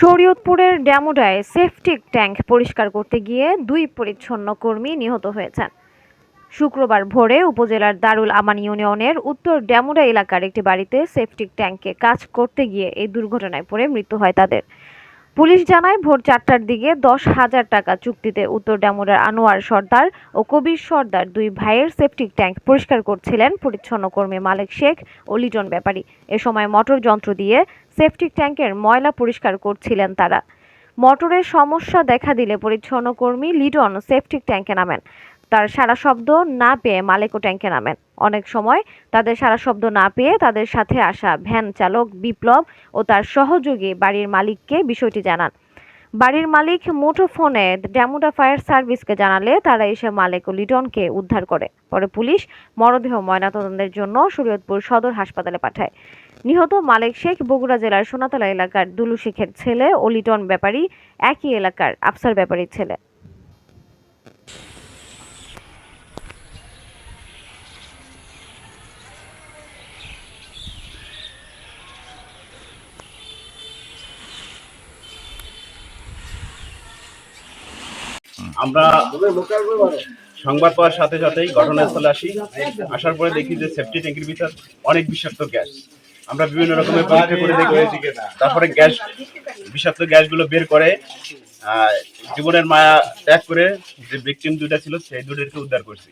শরীয়তপুরের ড্যামোডায় সেফটিক ট্যাঙ্ক পরিষ্কার করতে গিয়ে দুই পরিচ্ছন্ন কর্মী নিহত হয়েছেন। শুক্রবার ভোরে উপজেলার দারুল আমান ইউনিয়নের উত্তর ড্যামোডা এলাকার একটি বাড়িতে সেফটিক ট্যাঙ্কে কাজ করতে গিয়ে এই দুর্ঘটনায় পড়ে মৃত্যু হয় তাদের। পুলিশ জানায় ভোর চারটার দিকে দশ হাজার টাকা চুক্তিতে উত্তর ড্যামুডার আনোয়ার সর্দার ও কবির সর্দার দুই ভাইয়ের সেফটিক ট্যাঙ্ক পরিষ্কার করছিলেন পরিচ্ছন্ন কর্মী মালিক শেখ ও লিটন ব্যাপারী। এ সময় মোটর যন্ত্র দিয়ে সেফটিক ট্যাঙ্কের ময়লা পরিষ্কার করছিলেন তারা। মোটরের সমস্যা দেখা দিলে পরিচ্ছন্ন কর্মী লিটন সেফটিক ট্যাঙ্কে নামেন। তার সারা শব্দ না পেয়ে মালিকও ট্যাঙ্কে নামেন। অনেক সময় তাদের সারা শব্দ না পেয়ে তাদের সাথে আসা ভ্যান চালক বিপ্লব ও তার সহযোগী বাড়ির মালিককে বিষয়টি জানান। বাড়ির মালিক মুঠোফোনে ড্যামুডা ফায়ার সার্ভিসকে জানালে তারা এসে মালিক ও লিটনকে উদ্ধার করে। পরে পুলিশ মরদেহ ময়নাতদন্তের জন্য শরীয়তপুর সদর হাসপাতালে পাঠায়। নিহত মালেক শেখ বগুড়া জেলার সোনাতলা এলাকার দুলু শেখের ছেলে ও লিটন ব্যাপারী একই এলাকার আফসার ব্যাপারীর ছেলে। আমরা সংবাদ পাওয়ার সাথে সাথেই ঘটনাস্থলে আসি। আসার পরে দেখি যে সেফটি ট্যাঙ্কির ভিতর অনেক বিষাক্ত গ্যাস। আমরা বিভিন্ন রকমের পরীক্ষা করে দেখি তারপরে গ্যাস, বিষাক্ত গ্যাসগুলো বের করে জীবনের মায়া ত্যাগ করে যে ভিকটিম দুইটা ছিল, সেই দুটোকে উদ্ধার করছি।